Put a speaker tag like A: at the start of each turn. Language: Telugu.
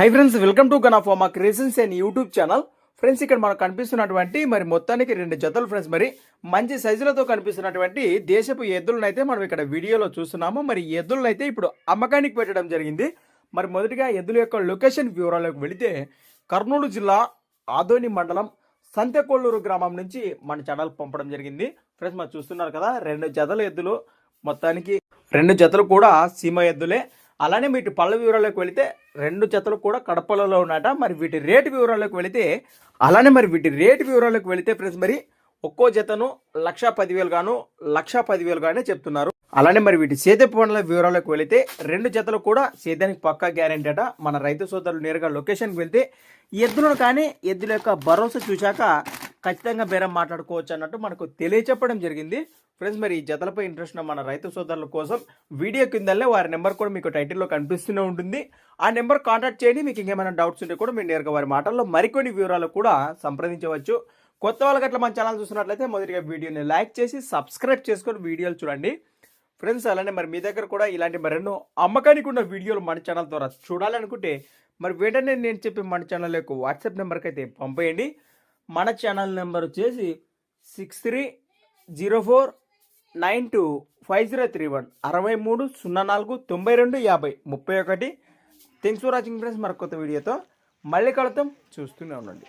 A: High friends welcome to గనాఫోమా creations and YouTube channel friends ఇక్కడ మనకు కనిపిస్తున్నటువంటి మరి మొత్తానికి రెండు జతలు ఫ్రెండ్స్ మరి మంచి సైజులతో కనిపిస్తున్నటువంటి దేశపు ఎద్దులనైతే మనం ఇక్కడ వీడియోలో చూస్తున్నాము. మరి ఎద్దులనైతే ఇప్పుడు అమ్మకానికి పెట్టడం జరిగింది. మరి మొదటిగా ఎద్దుల యొక్క లొకేషన్ వివరాలకు వెళితే కర్నూలు జిల్లా ఆదోని మండలం సంతెకొల్లూరు గ్రామం నుంచి మన ఛానల్ పంపడం జరిగింది. ఫ్రెండ్స్ మరి చూస్తున్నారు కదా రెండు జతల ఎద్దులు. మొత్తానికి రెండు జతలు కూడా సీమ ఎద్దులే. అలానే వీటి పళ్ళ వివరాలకు వెళితే రెండు జతలు కూడా కడపలలో ఉన్నట మరి వీటి రేటు వివరాలకు వెళితే అలానే మరి వీటి రేటు వివరాలకు వెళితే ఫ్రెండ్స్ మరి ఒక్కో జతను లక్ష పదివేలు గాను లక్ష పదివేలు గానే చెప్తున్నారు. అలానే మరి వీటి సేద్య పనుల వివరాలకు వెళితే రెండు జతలు కూడా సేద్యానికి పక్కా గ్యారెంటీ అట. మన రైతు సోదరులు నేరుగా లొకేషన్కి వెళ్తే ఎద్దులను కానీ ఎద్దుల యొక్క భరోసా చూశాక ఖచ్చితంగా బేరం మాట్లాడుకోవచ్చు అన్నట్టు మనకు తెలియచెప్పడం జరిగింది. ఫ్రెండ్స్ మరి ఈ జతలపై ఇంట్రెస్ట్ ఉన్న మన రైతు సోదరుల కోసం వీడియో కిందలే వారి నెంబర్ కూడా మీకు టైటిల్లో కనిపిస్తూనే ఉంటుంది. ఆ నెంబర్ కాంటాక్ట్ చేయండి. మీకు ఇంకేమైనా డౌట్స్ ఉంటే కూడా మీరు నేరుగా వారి మాటల్లో మరికొన్ని వివరాలు కూడా సంప్రదించవచ్చు. కొత్త వాళ్ళకి అట్లా మన ఛానల్ చూసినట్లయితే మొదటిగా వీడియోని లైక్ చేసి సబ్స్క్రైబ్ చేసుకొని వీడియోలు చూడండి. ఫ్రెండ్స్ అలానే మరి మీ దగ్గర కూడా ఇలాంటి మరెన్నో అమ్మకానికి ఉన్న వీడియోలు మన ఛానల్ ద్వారా చూడాలనుకుంటే మరి వెంటనే నేను చెప్పి మన ఛానల్ యొక్క వాట్సాప్ నెంబర్కి అయితే పంపేయండి. మన ఛానల్ నెంబర్ వచ్చేసి six three zero four nine two five zero three one అరవై మూడు సున్నా నాలుగు తొంభై రెండు యాభై ముప్పై ఒకటి. థింగ్స్ ఫర్ వాచింగ్ ఫ్రెండ్స్ మరొక కొత్త వీడియోతో మళ్ళీ కలుద్దాం. చూస్తూనే ఉండండి.